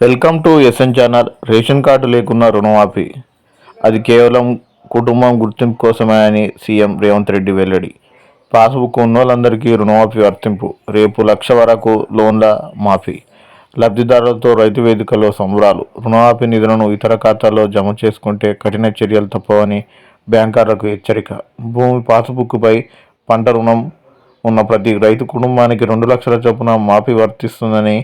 Welcome to S N channel. Ration card లేకున్నా రుణమాఫీ. అది కేవలం కుటుంబం గుర్తింపు కోసమే అని సీఎం రేవంత్ రెడ్డి వెల్లడి. పాస్బుక్ ఉన్నోళ్ళందరికీ రుణమాఫీ వర్తింపు. రేపు లక్ష వరకు లోన్ల మాఫీ. లబ్ధిదారులతో రైతు వేదికలో సంబరాలు. రుణమాఫీ నిధులను ఇతర ఖాతాల్లో జమ చేసుకుంటే కఠిన చర్యలు తప్పవని బ్యాంకర్లకు హెచ్చరిక. భూమి పాస్బుక్పై పంట రుణం ఉన్న ప్రతి రైతు కుటుంబానికి రెండు లక్షల చొప్పున మాఫీ వర్తిస్తుందని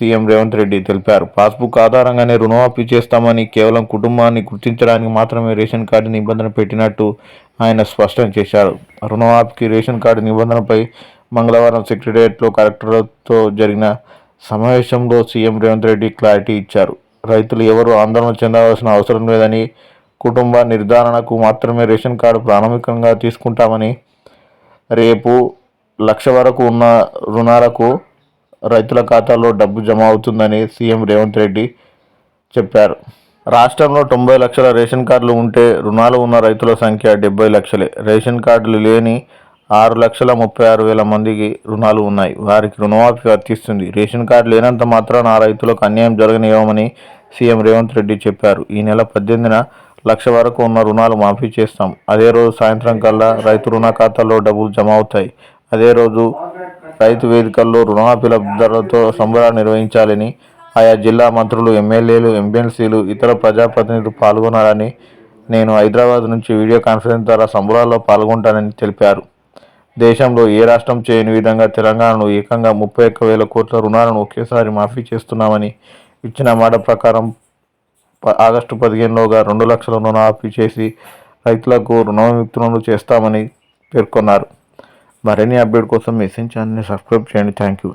సీఎం రేవంత్ రెడ్డి తెలిపారు. పాస్బుక్ ఆధారంగానే రుణమాఫీ చేస్తామని కేవలం కుటుంబాన్ని గుర్తించడానికి మాత్రమే రేషన్ కార్డు నిబంధన పెట్టినట్టు ఆయన స్పష్టం చేశారు. రుణమాఫీకి రేషన్ కార్డు నిబంధనపై మంగళవారం సెక్రటరియట్లో కలెక్టర్లతో జరిగిన సమావేశంలో సీఎం రేవంత్ రెడ్డి క్లారిటీ ఇచ్చారు. రైతులు ఎవరు ఆందోళన చెందవలసిన అవసరం లేదని కుటుంబ నిర్ధారణకు మాత్రమే రేషన్ కార్డు ప్రాథమికంగా తీసుకుంటామని రేపు లక్ష వరకు ఉన్న రుణాలకు రైతుల ఖాతాలో డబ్బు జమ అవుతుందని సీఎం రేవంత్ రెడ్డి చెప్పారు. రాష్ట్రంలో తొంభై లక్షల రేషన్ కార్డులు ఉంటే రుణాలు ఉన్న రైతుల సంఖ్య డెబ్బై లక్షలే. రేషన్ కార్డులు లేని ఆరు లక్షల ముప్పై ఆరు వేల మందికి రుణాలు ఉన్నాయి. వారికి రుణమాఫీ వర్తిస్తుంది. రేషన్ కార్డు లేనంత మాత్రాన ఆ రైతులకు అన్యాయం జరగనివ్వమని సీఎం రేవంత్ రెడ్డి చెప్పారు. ఈ నెల పద్దెనిమిదిన లక్ష వరకు ఉన్న రుణాలు మాఫీ చేస్తాం. అదే రోజు సాయంత్రం కల్లా రైతు రుణ ఖాతాల్లో డబ్బులు జమ అవుతాయి. అదే రోజు రైతు వేదికల్లో రుణమాఫీ లబ్ధిదారులతో సంబరాలు నిర్వహించాలని ఆయా జిల్లా మంత్రులు ఎమ్మెల్యేలు ఎమ్మెల్సీలు ఇతర ప్రజాప్రతినిధులు పాల్గొనాలని నేను హైదరాబాద్ నుంచి వీడియో కాన్ఫరెన్స్ ద్వారా సంబరాల్లో పాల్గొంటానని తెలిపారు. దేశంలో ఏ రాష్ట్రం చేయని విధంగా తెలంగాణలో ఏకంగా ముప్పై ఒక్క వేల కోట్ల రుణాలను ఒకేసారి మాఫీ చేస్తున్నామని ఇచ్చిన మాట ప్రకారం ఆగస్టు పదిహేనులోగా రెండు లక్షల రుణమాఫీ చేసి రైతులకు రుణ విముక్తులను చేస్తామని పేర్కొన్నారు. మరిన్ని అప్డేట్ కోసం మెసేజ్ ఛానల్ని సబ్స్క్రైబ్ చేయండి థ్యాంక్ యూ